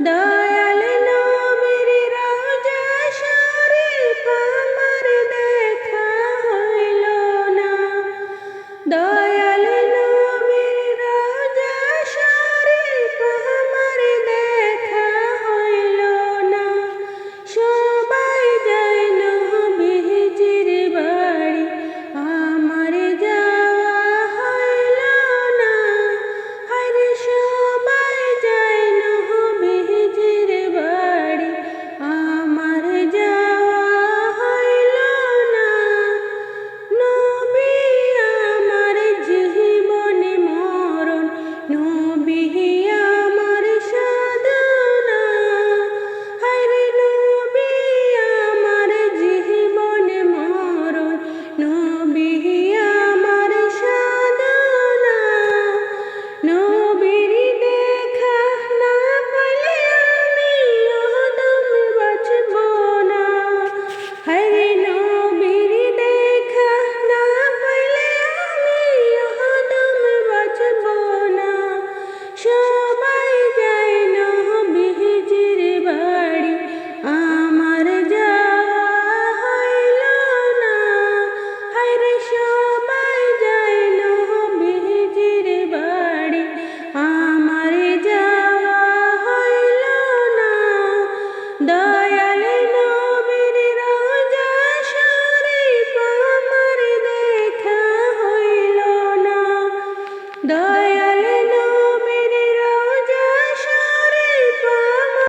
দয়াল নামের রাজা সারে আমার দেখা হইল না Krishna.